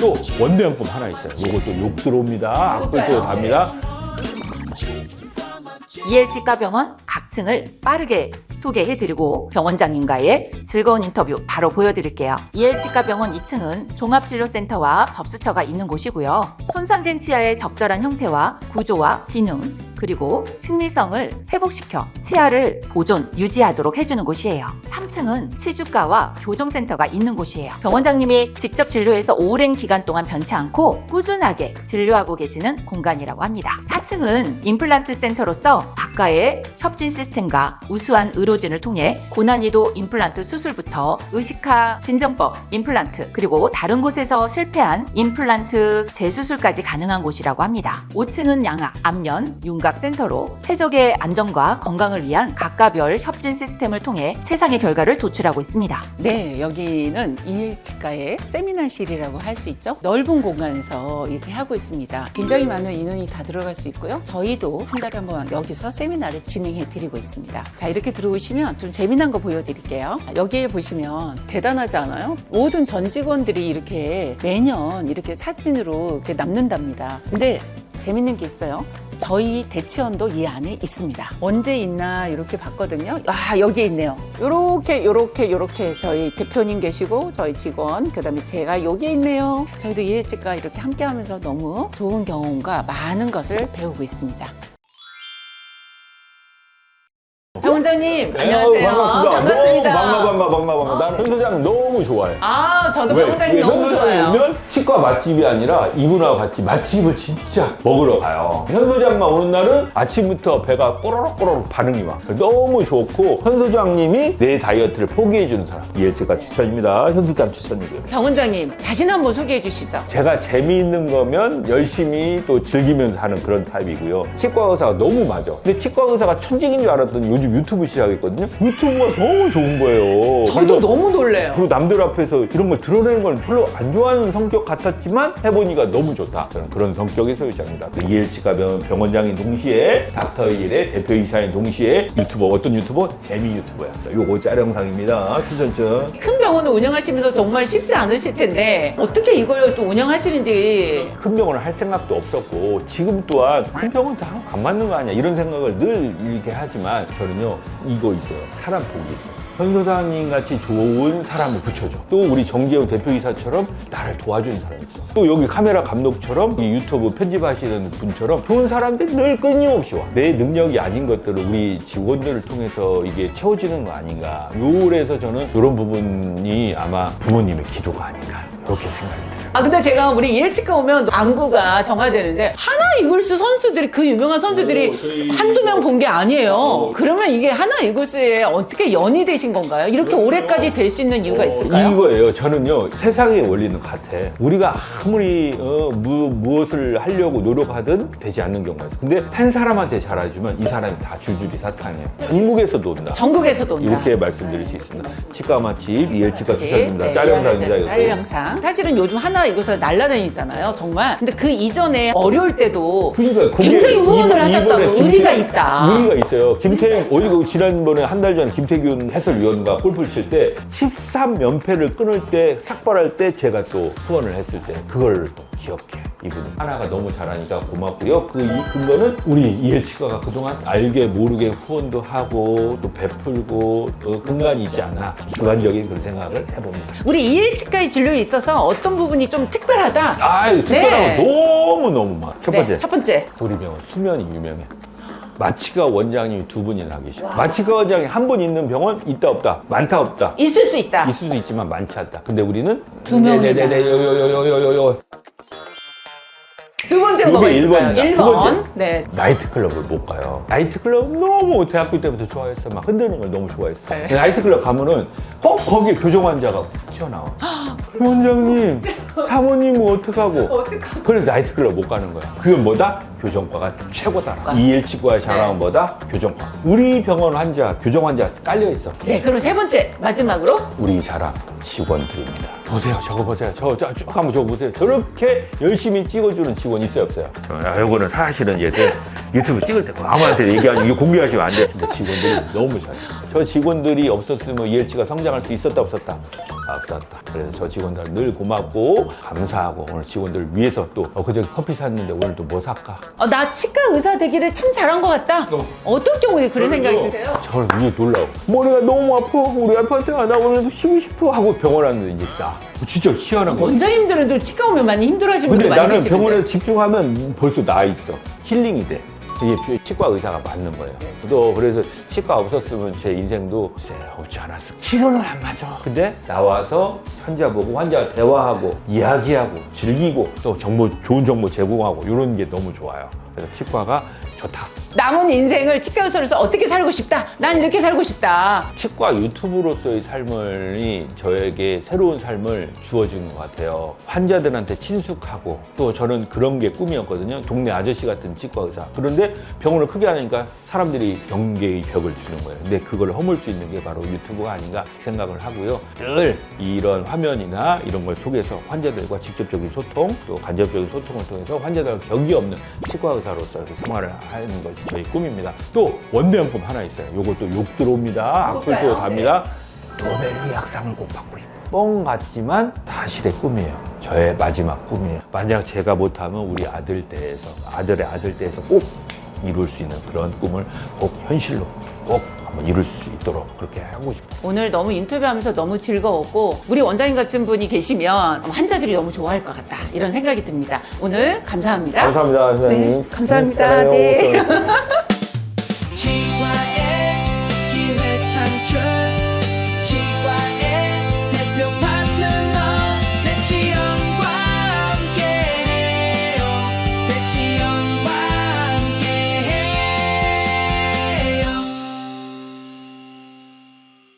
또 원대형품 하나 있어요. 요것도 욕 들어옵니다. 악플도 답니다. 이엘치과 병원 각층을 빠르게 소개해드리고 병원장님과의 즐거운 인터뷰 바로 보여드릴게요. 이엘치과 병원 2층은 종합진료센터와 접수처가 있는 곳이고요. 손상된 치아의 적절한 형태와 구조와 기능 그리고 심리성을 회복시켜 치아를 보존, 유지하도록 해주는 곳이에요. 3층은 치주과와 교정센터가 있는 곳이에요. 병원장님이 직접 진료해서 오랜 기간 동안 변치 않고 꾸준하게 진료하고 계시는 공간이라고 합니다. 4층은 임플란트 센터로서 각가의 협진 시스템과 우수한 의료진을 통해 고난이도 임플란트 수술부터 의식화 진정법 임플란트 그리고 다른 곳에서 실패한 임플란트 재수술까지 가능한 곳이라고 합니다. 5층은 양악, 안면, 윤곽 센터로 최적의 안전과 건강을 위한 각가별 협진 시스템을 통해 최상의 결과를 도출하고 있습니다. 네, 여기는 이일치과의 세미나실이라고 할 수 있죠. 넓은 공간에서 이렇게 하고 있습니다. 굉장히 많은 인원이 다 들어갈 수 있고요. 저희도 한 달에 한 번 여기서 세미나를 진행해 드리고 있습니다. 자, 이렇게 들어오시면 좀 재미난 거 보여드릴게요. 여기에 보시면 대단하지 않아요? 모든 전 직원들이 이렇게 매년 이렇게 사진으로 이렇게 남는답니다. 근데 재밌는 게 있어요. 저희 대치원도 이 안에 있습니다. 언제 있나 이렇게 봤거든요. 아 여기에 있네요. 요렇게 요렇게 요렇게 저희 대표님 계시고 저희 직원 그다음에 제가 여기에 있네요. 저희도 이해치과 이렇게 함께하면서 너무 좋은 경험과 많은 것을 배우고 있습니다. 원장님 안녕하세요. 네, 반갑습니다. 반갑습니다. 너무 반가 반가 반가 반가. 나는 현 소장 너무 좋아해. 아 저도 왜? 왜 너무 현 소장이 좋아요. 오면 치과 맛집이 아니라 이분하고 같이 맛집을 진짜 먹으러 가요. 현 소장만 오는 날은 아침부터 배가 꼬르륵꼬르륵 반응이 와. 너무 좋고 현 소장님이 내 다이어트를 포기해 주는 사람. 이엘치과 추천입니다. 현 소장 추천이고요. 박 원장님 자신 한번 소개해 주시죠. 제가 재미있는 거면 열심히 또 즐기면서 하는 그런 타입이고요. 치과 의사가 너무 맞아. 근데 치과 의사가 천직인 줄 알았더니 요즘 유튜브 시작했거든요. 유튜브가 너무 좋은 거예요. 저도 그래서 너무 놀래요. 그리고 남들 앞에서 이런 걸 드러내는 걸 별로 안 좋아하는 성격 같았지만 해보니까 너무 좋다. 저는 그런 성격의 소유자입니다. 그 이엘치과 병- 병원장인 동시에 닥터일의 대표이사인 동시에 유튜버 어떤 유튜버? 재미 유튜버야. 요거 짤 영상입니다. 추천증. 큰 병원을 운영하시면서 정말 쉽지 않으실 텐데 어떻게 이걸 또 운영하시는지. 큰 병원을 할 생각도 없었고 지금 또한 큰 병원 다 안 맞는 거 아니야? 이런 생각을 늘 이렇게 하지만 저는요 이거 있어요 사람 보기 현 소장님 같이 좋은 사람을 붙여줘. 또 우리 정재훈 대표이사처럼 나를 도와주는 사람이 있어. 또 여기 카메라 감독처럼 이 유튜브 편집하시는 분처럼 좋은 사람들이 늘 끊임없이 와 내 능력이 아닌 것들을 우리 직원들을 통해서 이게 채워지는 거 아닌가. 요래서 저는 이런 부분이 아마 부모님의 기도가 아닌가. 이렇게 생각이 들어요 아 근데 제가 우리 이엘치과 오면 안구가 정화되는데 하나 이글스 선수들이 그 유명한 선수들이 오, 저희 한두 명 본 게 아니에요. 어. 그러면 이게 하나 이글스에 어떻게 연이 되신 건가요? 이렇게 그럼요. 오래까지 될 수 있는 이유가 있을까요? 이거예요. 저는요 세상의 원리는 같아. 우리가 아무리 어, 무, 무엇을 하려고 노력하든 되지 않는 경우가 있어. 근데 한 사람한테 잘해주면 이 사람이 다 줄줄이 사탕이에요. 전국에서도 온다. 전국에서도 온다. 이렇게 말씀드릴 수 있습니다. 치과 맛집 이엘치과? 추천입니다. 네, 짤 영상입니다. 짤 이것도. 영상. 사실은 요즘 하나 이것을 날라다니잖아요. 정말. 근데 그 이전에 어려울 때도 그러니까 그게 굉장히 후원을 하셨다고 이번에 의리가 있다. 의리가 있어요. 어디 그 지난번에 한 달 전에 김태균 해설위원과 골프를 칠 때 13연패를 끊을 때 삭발할 때 제가 또 후원을 했을 때 그걸 또 기억해 이분이 하나가 너무 잘하니까 고맙고요. 그 이 근거는 우리 이해치과가 그동안 알게 모르게 후원도 하고 또 베풀고 또 근간이 있지 않나 주관적인 그런 생각을 해봅니다. 우리 이엘치과의 진료에 있어서 어떤 부분이 좀 특별하다. 아유 특별한 네. 거 너무 너무 많아. 첫 번째 네, 첫 번째. 우리 병원 수면이 유명해. 마취과 원장님이 두 분이나 계셔. 마취과 원장이 한 분 있는 병원 있다 없다. 많다 없다. 있을 수 있다. 있을 수 있지만 많지 않다. 근데 우리는 두 명이다. 네네네 요요요요요요 두 번째가 뭐가 요게 있을까요? 일번입니다. 두 번째. 1번. 네. 나이트클럽을 못 가요. 나이트클럽 너무 대학교 때부터 좋아했어. 막 흔드는 걸 너무 좋아했어. 네. 근데 나이트클럽 가면은 꼭 거기에 교정 환자가 튀어나와. 원장님, 사모님 은 어떡하고? 어떡하고. 그래서 나이트클럽 못 가는 거야. 그건 뭐다? 교정과가 최고다. 이일치과의 자랑은 뭐다? 교정과. 우리 병원 환자, 교정 환자 깔려 있어. 네, 그럼 세 번째. 마지막으로. 우리 자랑 직원들입니다. 보세요, 저거 보세요. 저거 저- 쭉 한번 저거 보세요. 저렇게 열심히 찍어주는 직원 있어요, 없어요? 아, 요거는 사실은 얘들 유튜브 찍을 때 아무한테 얘기하지 이거 공개하시면 안 돼. 근데 직원들이 너무 잘해. 저 직원들이 없었으면 ELC가 성장할 수 있었다 없었다. 의사다. 그래서 저 직원들 늘 고맙고 감사하고 오늘 직원들 위해서 또 엊그저께 커피 샀는데 오늘 또 뭐 살까? 어, 나 치과 의사 되기를 참 잘한 것 같다. 어. 어떤 경우에 그런 생각이 드세요? 저를 위해 놀라고 머리가 너무 아파 우리 아빠한테 나 오늘 쉬고 싶어 하고 병원 왔는데 이제 나 진짜 희한한 거야 원장님들은 또 치과 오면 많이 힘들어하시는 근데 분들 많이 나는 계시는데. 병원에서 집중하면 벌써 나 있어 힐링이 돼 이게 치과 의사가 맞는 거예요. 또 그래서 치과 없었으면 제 인생도 이제 없지 않았어 치료는 안 맞아. 근데 나와서 환자 보고 환자와 대화하고 이야기하고 즐기고 또 정보 좋은 정보 제공하고 이런 게 너무 좋아요. 그래서 치과가 좋다 남은 인생을 치과 의사로서 어떻게 살고 싶다. 난 이렇게 살고 싶다. 치과 유튜브로서의 삶이 저에게 새로운 삶을 주어준 것 같아요. 환자들한테 친숙하고 또 저는 그런 게 꿈이었거든요. 동네 아저씨 같은 치과 의사. 그런데 병원을 크게 하니까 사람들이 경계의 벽을 주는 거예요. 근데 그걸 허물 수 있는 게 바로 유튜브가 아닌가 생각을 하고요. 늘 이런 화면이나 이런 걸 속에서 환자들과 직접적인 소통 또 간접적인 소통을 통해서 환자들 격이 없는 치과 의사로서 생활을 하는 것이 저희 꿈입니다. 또 원대형품 하나 있어요. 요것도 욕 들어옵니다. 악플도 답니다. 노벨 의학상을 꼭 받고 싶어요. 뻥 같지만 사실의 꿈이에요. 저의 마지막 꿈이에요. 만약 제가 못하면 우리 아들 때에서 아들의 아들 때에서 꼭 이룰 수 있는 그런 꿈을 꼭 현실로 꼭 한번 이룰 수 있도록 그렇게 하고 싶어요. 오늘 너무 인터뷰하면서 너무 즐거웠고 우리 원장님 같은 분이 계시면 환자들이 너무 좋아할 것 같다 이런 생각이 듭니다. 오늘 감사합니다. 감사합니다, 선생님. 네, 감사합니다. 음, 네.